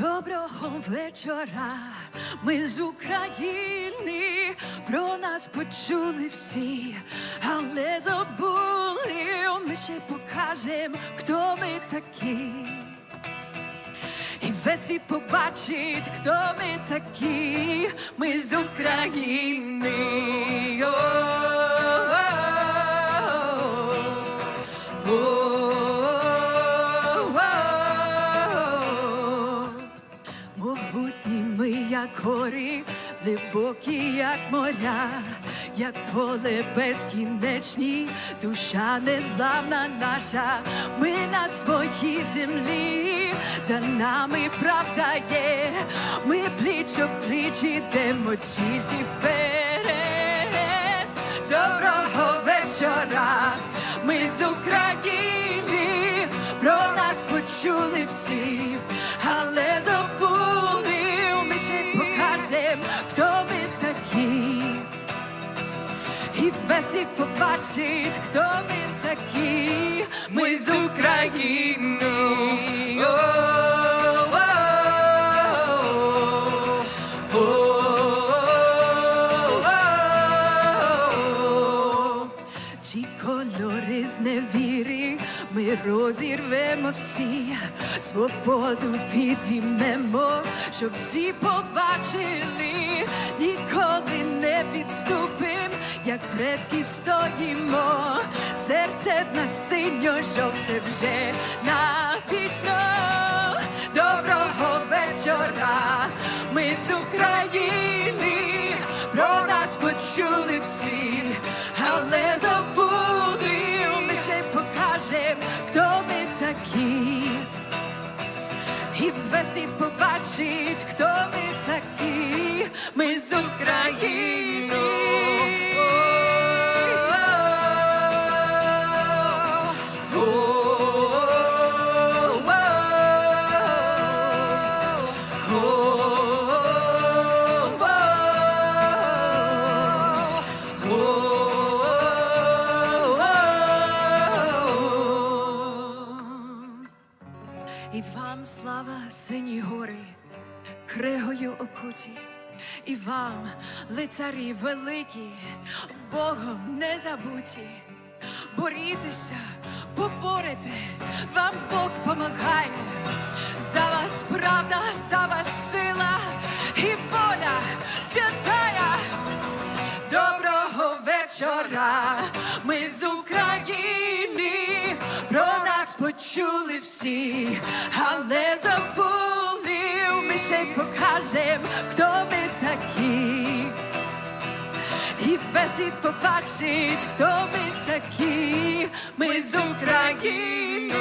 Доброго вечора, ми з України, про нас почули всі, але забули, ми ще покажем, хто ми такі. І весь світ побачить, хто ми такі, ми з України. Як гори, глибокі, як моря, як поле безкінечні, душа незламна наша, ми на своїй землі, за нами правда є, ми пліч о пліч ідемо тільки вперед. Доброго вечора, ми з України, про нас почули всі, але забули, І весь світ побачить, хто ми такі, ми з України. Ті кольори з невіри ми розірвемо всі, свободу підіймемо, щоб всі побачили, ніколи не відступим, як предки стоїмо, серце в нас синьо-жовте вже навічно. Доброго вечора, ми з України, про нас почули всі, але забули, ми ще покажем, хто ми такі. І весь світ побачить, хто ми такі, ми з України. І вам слава, сині гори, кригою окуті, і вам, лицарі великі, Богом не забуті. Борітеся, поборете, вам Бог помагає. За вас правда, за вас сила і воля почули всі, але забули, ми ще й покажем, хто ми такі. І весь побачить, хто ми такі, ми з України.